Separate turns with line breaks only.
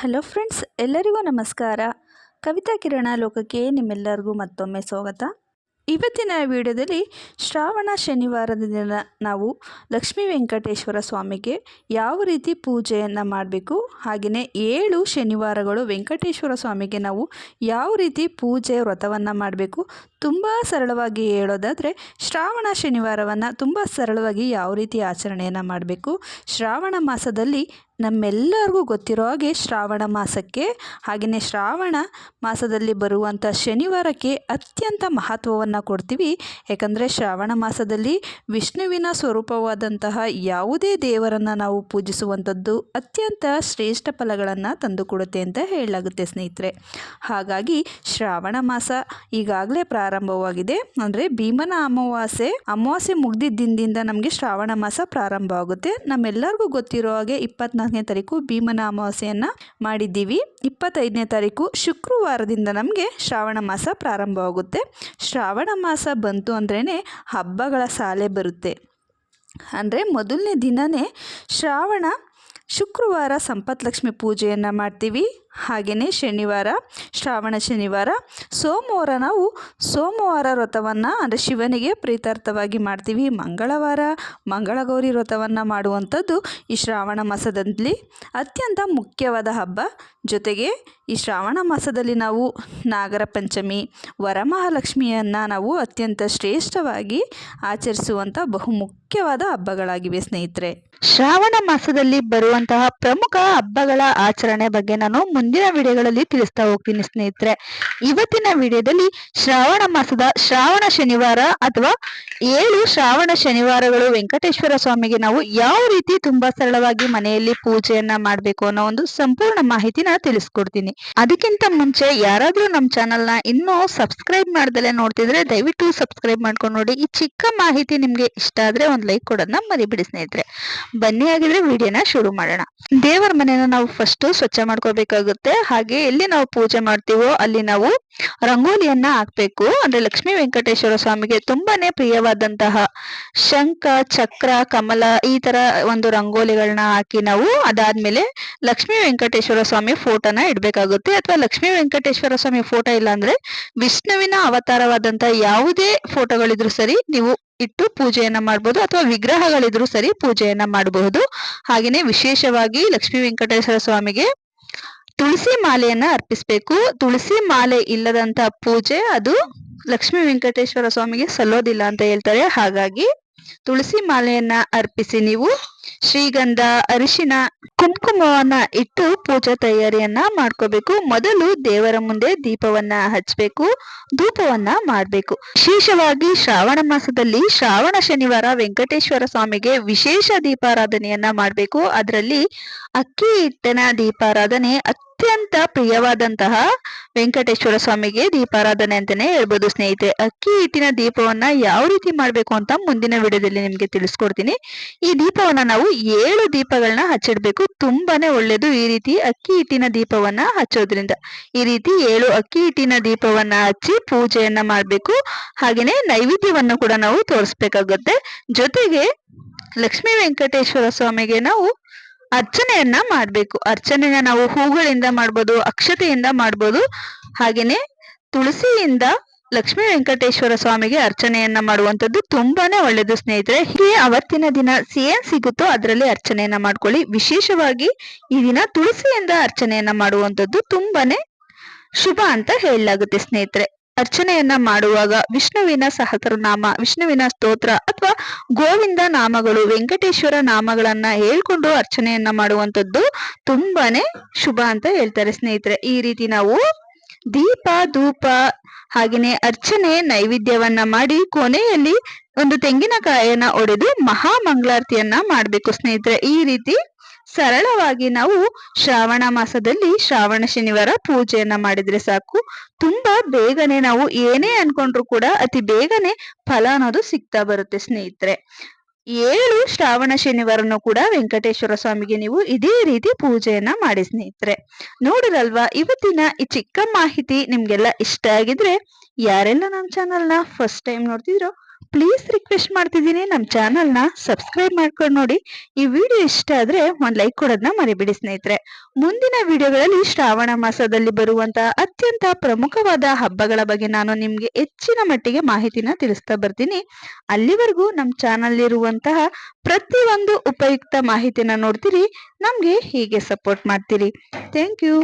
Hello friends, ಎಲ್ಲರಿಗೂ ನಮಸ್ಕಾರ. ಕವಿತಾ ಕಿರಣ ಲೋಕಕ್ಕೆ ನಿಮ್ಮೆಲ್ಲರಿಗೂ ಮತ್ತೊಮ್ಮೆ ಸ್ವಾಗತ. ಇವತ್ತಿನ ವಿಡಿಯೋದಲ್ಲಿ ಶ್ರಾವಣ ಶನಿವಾರದ ದಿನ ನಾವು ಲಕ್ಷ್ಮೀ ವೆಂಕಟೇಶ್ವರ ಸ್ವಾಮಿಗೆ ಯಾವ ರೀತಿ ಪೂಜೆಯನ್ನು ಮಾಡಬೇಕು ಹಾಗೆಯೇ ಏಳು ಶನಿವಾರಗಳು ವೆಂಕಟೇಶ್ವರ ಸ್ವಾಮಿಗೆ ನಾವು ಯಾವ ರೀತಿ ಪೂಜೆ ವ್ರತವನ್ನು ಮಾಡಬೇಕು, ತುಂಬ ಸರಳವಾಗಿ ಹೇಳೋದಾದರೆ ಶ್ರಾವಣ ಶನಿವಾರವನ್ನು ತುಂಬ ಸರಳವಾಗಿ ಯಾವ ರೀತಿ ಆಚರಣೆಯನ್ನು ಮಾಡಬೇಕು, ಶ್ರಾವಣ ಮಾಸದಲ್ಲಿ ನಮ್ಮೆಲ್ಲರಿಗೂ ಗೊತ್ತಿರೋ ಹಾಗೆ ಶ್ರಾವಣ ಮಾಸಕ್ಕೆ ಹಾಗೆಯೇ ಶ್ರಾವಣ ಮಾಸದಲ್ಲಿ ಬರುವಂಥ ಶನಿವಾರಕ್ಕೆ ಅತ್ಯಂತ ಮಹತ್ವವನ್ನು ಕೊಡ್ತೀವಿ. ಯಾಕಂದರೆ ಶ್ರಾವಣ ಮಾಸದಲ್ಲಿ ವಿಷ್ಣುವಿನ ಸ್ವರೂಪವಾದಂತಹ ಯಾವುದೇ ದೇವರನ್ನು ನಾವು ಪೂಜಿಸುವಂಥದ್ದು ಅತ್ಯಂತ ಶ್ರೇಷ್ಠ ಫಲಗಳನ್ನು ತಂದುಕೊಡುತ್ತೆ ಅಂತ ಹೇಳಲಾಗುತ್ತೆ ಸ್ನೇಹಿತರೆ. ಹಾಗಾಗಿ ಶ್ರಾವಣ ಮಾಸ ಈಗಾಗಲೇ ಪ್ರಾರಂಭವಾಗಿದೆ. ಅಂದರೆ ಭೀಮನ ಅಮಾವಾಸ್ಯೆ ಅಮಾವಾಸ್ಯೆ ಮುಗ್ದಿದ್ದಿಂದ ನಮಗೆ ಶ್ರಾವಣ ಮಾಸ ಪ್ರಾರಂಭ ಆಗುತ್ತೆ ನಮ್ಮೆಲ್ಲರಿಗೂ ಗೊತ್ತಿರೋ ಹಾಗೆ ಇಪ್ಪತ್ನಾಲ್ಕನೇ ತಾರೀಕು ಭೀಮನ ಅಮಾವಾಸ್ಯೆಯನ್ನು ಮಾಡಿದ್ದೀವಿ. ಇಪ್ಪತ್ತೈದನೇ ತಾರೀಕು ಶುಕ್ರವಾರದಿಂದ ನಮಗೆ ಶ್ರಾವಣ ಮಾಸ ಪ್ರಾರಂಭವಾಗುತ್ತೆ. ಶ್ರಾವಣ ಮಾಸ ಬಂತು ಅಂದ್ರೇ ಹಬ್ಬಗಳ ಸಾಲೆ ಬರುತ್ತೆ. ಅಂದರೆ ಮೊದಲನೇ ದಿನವೇ ಶ್ರಾವಣ ಶುಕ್ರವಾರ ಸಂಪತ್ಲಕ್ಷ್ಮಿ ಪೂಜೆಯನ್ನು ಮಾಡ್ತೀವಿ. ಹಾಗೆಯೇ ಶನಿವಾರ, ಶ್ರಾವಣ ಶನಿವಾರ, ಸೋಮವಾರ ನಾವು ಸೋಮವಾರ ವ್ರತವನ್ನು ಅಂದರೆ ಶಿವನಿಗೆ ಪ್ರೀತಾರ್ಥವಾಗಿ ಮಾಡ್ತೀವಿ. ಮಂಗಳವಾರ, ಮಂಗಳಗೌರಿ ವ್ರತವನ್ನು ಮಾಡುವಂಥದ್ದು ಈ ಶ್ರಾವಣ ಮಾಸದಲ್ಲಿ. ಅತ್ಯಂತ ಮುಖ್ಯವಾದ ಹಬ್ಬ ಜೊತೆಗೆ ಈ ಶ್ರಾವಣ ಮಾಸದಲ್ಲಿ ನಾವು ನಾಗರ ಪಂಚಮಿ, ವರಮಹಾಲಕ್ಷ್ಮಿಯನ್ನು ನಾವು ಅತ್ಯಂತ ಶ್ರೇಷ್ಠವಾಗಿ ಆಚರಿಸುವಂಥ ಬಹು ಮುಖ್ಯವಾದ ಹಬ್ಬಗಳಾಗಿವೆ ಸ್ನೇಹಿತರೆ.
ಶ್ರಾವಣ ಮಾಸದಲ್ಲಿ ಬರುವಂತಹ ಪ್ರಮುಖ ಹಬ್ಬಗಳ ಆಚರಣೆ ಬಗ್ಗೆ ನಾನು ಮುಂದಿನ ವಿಡಿಯೋಗಳಲ್ಲಿ ತಿಳಿಸ್ತಾ ಹೋಗ್ತೀನಿ ಸ್ನೇಹಿತರೆ. ಇವತ್ತಿನ ವಿಡಿಯೋದಲ್ಲಿ ಶ್ರಾವಣ ಮಾಸದ ಶ್ರಾವಣ ಶನಿವಾರ ಅಥವಾ ಏಳು ಶ್ರಾವಣ ಶನಿವಾರಗಳು ವೆಂಕಟೇಶ್ವರ ಸ್ವಾಮಿಗೆ ನಾವು ಯಾವ ರೀತಿ ತುಂಬಾ ಸರಳವಾಗಿ ಮನೆಯಲ್ಲಿ ಪೂಜೆಯನ್ನ ಮಾಡ್ಬೇಕು ಅನ್ನೋ ಒಂದು ಸಂಪೂರ್ಣ ಮಾಹಿತಿನ ತಿಳಿಸ್ಕೊಡ್ತೀನಿ. ಅದಕ್ಕಿಂತ ಮುಂಚೆ ಯಾರಾದ್ರೂ ನಮ್ಮ ಚಾನಲ್ನ ಇನ್ನೂ ಸಬ್ಸ್ಕ್ರೈಬ್ ಮಾಡ್ದಲೆ ನೋಡ್ತಿದ್ರೆ ದಯವಿಟ್ಟು ಸಬ್ಸ್ಕ್ರೈಬ್ ಮಾಡ್ಕೊಂಡು ನೋಡಿ. ಈ ಚಿಕ್ಕ ಮಾಹಿತಿ ನಿಮ್ಗೆ ಇಷ್ಟ ಆದ್ರೆ ಒಂದ್ ಲೈಕ್ ಕೊಡೋದನ್ನ ಮರಿಬಿಡಿ ಸ್ನೇಹಿತರೆ. ಬನ್ನಿ ಆಗಿದ್ರೆ ವಿಡಿಯೋನ ಶುರು ಮಾಡೋಣ. ದೇವರ ಮನೆಯನ್ನ ನಾವು ಫಸ್ಟ್ ಸ್ವಚ್ಛ ಮಾಡ್ಕೋಬೇಕಾಗುತ್ತೆ. ಹಾಗೆ ಎಲ್ಲಿ ನಾವು ಪೂಜೆ ಮಾಡ್ತೀವೋ ಅಲ್ಲಿ ನಾವು ರಂಗೋಲಿಯನ್ನ ಹಾಕ್ಬೇಕು. ಅಂದ್ರೆ ಲಕ್ಷ್ಮೀ ವೆಂಕಟೇಶ್ವರ ಸ್ವಾಮಿಗೆ ತುಂಬಾನೇ ಪ್ರಿಯವಾದಂತಹ ಶಂಖ, ಚಕ್ರ, ಕಮಲ ಈ ತರ ಒಂದು ರಂಗೋಲಿಗಳನ್ನ ಹಾಕಿ ನಾವು ಅದಾದ್ಮೇಲೆ ಲಕ್ಷ್ಮೀ ವೆಂಕಟೇಶ್ವರ ಸ್ವಾಮಿ ಫೋಟೋನ ಇಡ್ಬೇಕಾಗುತ್ತೆ. ಅಥವಾ ಲಕ್ಷ್ಮೀ ವೆಂಕಟೇಶ್ವರ ಸ್ವಾಮಿ ಫೋಟೋ ಇಲ್ಲ ಅಂದ್ರೆ ವಿಷ್ಣುವಿನ ಅವತಾರವಾದಂತಹ ಯಾವುದೇ ಫೋಟೋಗಳಿದ್ರು ಸರಿ ನೀವು ಇಟ್ಟು ಪೂಜೆಯನ್ನ ಮಾಡಬಹುದು ಅಥವಾ ವಿಗ್ರಹಗಳಿದ್ರು ಸರಿ ಪೂಜೆಯನ್ನ ಮಾಡಬಹುದು. ಹಾಗೇನೆ ವಿಶೇಷವಾಗಿ ಲಕ್ಷ್ಮೀ ವೆಂಕಟೇಶ್ವರ ಸ್ವಾಮಿಗೆ ತುಳಸಿ ಮಾಲೆಯನ್ನ ಅರ್ಪಿಸ್ಬೇಕು. ತುಳಸಿ ಮಾಲೆ ಇಲ್ಲದಂತ ಪೂಜೆ ಅದು ಲಕ್ಷ್ಮೀ ವೆಂಕಟೇಶ್ವರ ಸ್ವಾಮಿಗೆ ಸಲ್ಲೋದಿಲ್ಲ ಅಂತ ಹೇಳ್ತಾರೆ. ಹಾಗಾಗಿ ತುಳಸಿ ಮಾಲೆಯನ್ನ ಅರ್ಪಿಸಿ ನೀವು ಶ್ರೀಗಂಧ, ಅರಿಶಿನ, ಕುಂಕುಮವನ್ನ ಇಟ್ಟು ಪೂಜಾ ತಯಾರಿಯನ್ನ ಮಾಡ್ಕೋಬೇಕು. ಮೊದಲು ದೇವರ ಮುಂದೆ ದೀಪವನ್ನ ಹಚ್ಚಬೇಕು ಧೂಪವನ್ನ ಮಾಡ್ಬೇಕು. ವಿಶೇಷವಾಗಿ ಶ್ರಾವಣ ಮಾಸದಲ್ಲಿ ಶ್ರಾವಣ ಶನಿವಾರ ವೆಂಕಟೇಶ್ವರ ಸ್ವಾಮಿಗೆ ವಿಶೇಷ ದೀಪಾರಾಧನೆಯನ್ನ ಮಾಡ್ಬೇಕು. ಅದರಲ್ಲಿ ಅಕ್ಕಿ ಹಿಟ್ಟನ ದೀಪಾರಾಧನೆ ಅತ್ಯಂತ ಪ್ರಿಯವಾದಂತಹ ವೆಂಕಟೇಶ್ವರ ಸ್ವಾಮಿಗೆ ದೀಪಾರಾಧನೆ ಅಂತಾನೆ ಹೇಳ್ಬೋದು ಸ್ನೇಹಿತರೆ. ಅಕ್ಕಿ ಹಿಟ್ಟಿನ ದೀಪವನ್ನ ಯಾವ ರೀತಿ ಮಾಡ್ಬೇಕು ಅಂತ ಮುಂದಿನ ವಿಡಿಯೋದಲ್ಲಿ ನಿಮ್ಗೆ ತಿಳಿಸ್ಕೊಡ್ತೀನಿ. ಈ ದೀಪವನ್ನ ನಾವು ಏಳು ದೀಪಗಳನ್ನ ಹಚ್ಚಿಡ್ಬೇಕು. ತುಂಬಾನೇ ಒಳ್ಳೇದು ಈ ರೀತಿ ಅಕ್ಕಿ ಹಿಟ್ಟಿನ ದೀಪವನ್ನ ಹಚ್ಚೋದ್ರಿಂದ. ಈ ರೀತಿ ಏಳು ಅಕ್ಕಿ ಹಿಟ್ಟಿನ ದೀಪವನ್ನ ಹಚ್ಚಿ ಪೂಜೆಯನ್ನ ಮಾಡ್ಬೇಕು. ಹಾಗೇನೆ ನೈವೇದ್ಯವನ್ನು ಕೂಡ ನಾವು ತೋರಿಸ್ಬೇಕಾಗುತ್ತೆ. ಜೊತೆಗೆ ಲಕ್ಷ್ಮೀ ವೆಂಕಟೇಶ್ವರ ಸ್ವಾಮಿಗೆ ನಾವು ಅರ್ಚನೆಯನ್ನ ಮಾಡಬೇಕು. ಅರ್ಚನೆಯನ್ನ ನಾವು ಹೂಗಳಿಂದ ಮಾಡ್ಬೋದು, ಅಕ್ಷತೆಯಿಂದ ಮಾಡ್ಬೋದು. ಹಾಗೇನೆ ತುಳಸಿಯಿಂದ ಲಕ್ಷ್ಮೀ ವೆಂಕಟೇಶ್ವರ ಸ್ವಾಮಿಗೆ ಅರ್ಚನೆಯನ್ನ ಮಾಡುವಂಥದ್ದು ತುಂಬಾನೇ ಒಳ್ಳೆಯದು ಸ್ನೇಹಿತರೆ. ಹೀಗೆ ಅವತ್ತಿನ ದಿನ ಏನ್ ಸಿಗುತ್ತೋ ಅದರಲ್ಲಿ ಅರ್ಚನೆಯನ್ನ ಮಾಡ್ಕೊಳ್ಳಿ. ವಿಶೇಷವಾಗಿ ಈ ದಿನ ತುಳಸಿಯಿಂದ ಅರ್ಚನೆಯನ್ನ ಮಾಡುವಂಥದ್ದು ತುಂಬಾನೇ ಶುಭ ಅಂತ ಹೇಳಲಾಗುತ್ತೆ ಸ್ನೇಹಿತರೆ. ಅರ್ಚನೆಯನ್ನ ಮಾಡುವಾಗ ವಿಷ್ಣುವಿನ ಸಹಸ್ರನಾಮ, ವಿಷ್ಣುವಿನ ಸ್ತೋತ್ರ ಅಥವಾ ಗೋವಿಂದ ನಾಮಗಳು, ವೆಂಕಟೇಶ್ವರ ನಾಮಗಳನ್ನ ಹೇಳ್ಕೊಂಡು ಅರ್ಚನೆಯನ್ನ ಮಾಡುವಂತದ್ದು ತುಂಬಾನೇ ಶುಭ ಅಂತ ಹೇಳ್ತಾರೆ ಸ್ನೇಹಿತರೆ. ಈ ರೀತಿ ನಾವು ದೀಪ, ಧೂಪ ಹಾಗೆಯೇ ಅರ್ಚನೆ ನೈವೇದ್ಯವನ್ನ ಮಾಡಿ ಕೊನೆಯಲ್ಲಿ ಒಂದು ತೆಂಗಿನಕಾಯನ್ನ ಒಡೆದು ಮಹಾ ಮಂಗಳಾರತಿಯನ್ನ ಮಾಡ್ಬೇಕು ಸ್ನೇಹಿತರೆ. ಈ ರೀತಿ ಸರಳವಾಗಿ ನಾವು ಶ್ರಾವಣ ಮಾಸದಲ್ಲಿ ಶ್ರಾವಣ ಶನಿವಾರ ಪೂಜೆಯನ್ನ ಮಾಡಿದ್ರೆ ಸಾಕು. ತುಂಬಾ ಬೇಗನೆ ನಾವು ಏನೇ ಅನ್ಕೊಂಡ್ರು ಕೂಡ ಅತಿ ಬೇಗನೆ ಫಲ ಅನ್ನೋದು ಸಿಗ್ತಾ ಬರುತ್ತೆ ಸ್ನೇಹಿತರೆ. ಏಳು ಶ್ರಾವಣ ಶನಿವಾರನು ಕೂಡ ವೆಂಕಟೇಶ್ವರ ಸ್ವಾಮಿಗೆ ನೀವು ಇದೇ ರೀತಿ ಪೂಜೆಯನ್ನ ಮಾಡಿ ಸ್ನೇಹಿತರೆ. ನೋಡಿರಲ್ವಾ, ಇವತ್ತಿನ ಈ ಚಿಕ್ಕ ಮಾಹಿತಿ ನಿಮ್ಗೆಲ್ಲ ಇಷ್ಟ ಆಗಿದ್ರೆ ಯಾರೆಲ್ಲ ನಮ್ಮ ಚಾನೆಲ್ನ ಫಸ್ಟ್ ಟೈಮ್ ನೋಡ್ತಿದ್ರೋ ಪ್ಲೀಸ್ ರಿಕ್ವೆಸ್ಟ್ ಮಾಡ್ತಿದ್ದೀನಿ ನಮ್ಮ ಚಾನಲ್ನ ಸಬ್ಸ್ಕ್ರೈಬ್ ಮಾಡ್ಕೊಂಡು ನೋಡಿ. ಈ ವಿಡಿಯೋ ಇಷ್ಟ ಆದ್ರೆ ಒಂದು ಲೈಕ್ ಕೊಡೋದನ್ನ ಮರಿಬೇಡಿ ಸ್ನೇಹಿತರೆ. ಮುಂದಿನ ವಿಡಿಯೋಗಳಲ್ಲಿ ಶ್ರಾವಣ ಮಾಸದಲ್ಲಿ ಬರುವಂತಹ ಅತ್ಯಂತ ಪ್ರಮುಖವಾದ ಹಬ್ಬಗಳ ಬಗ್ಗೆ ನಾನು ನಿಮಗೆ ಹೆಚ್ಚಿನ ಮಟ್ಟಿಗೆ ಮಾಹಿತಿನ ತಿಳಿಸ್ತಾ ಬರ್ತೀನಿ. ಅಲ್ಲಿವರೆಗೂ ನಮ್ಮ ಚಾನಲ್ ಇರುವಂತಹ ಪ್ರತಿಯೊಂದು ಉಪಯುಕ್ತ ಮಾಹಿತಿನ ನೋಡ್ತೀರಿ. ನಮಗೆ ಹೀಗೆ ಸಪೋರ್ಟ್ ಮಾಡ್ತೀರಿ. Thank you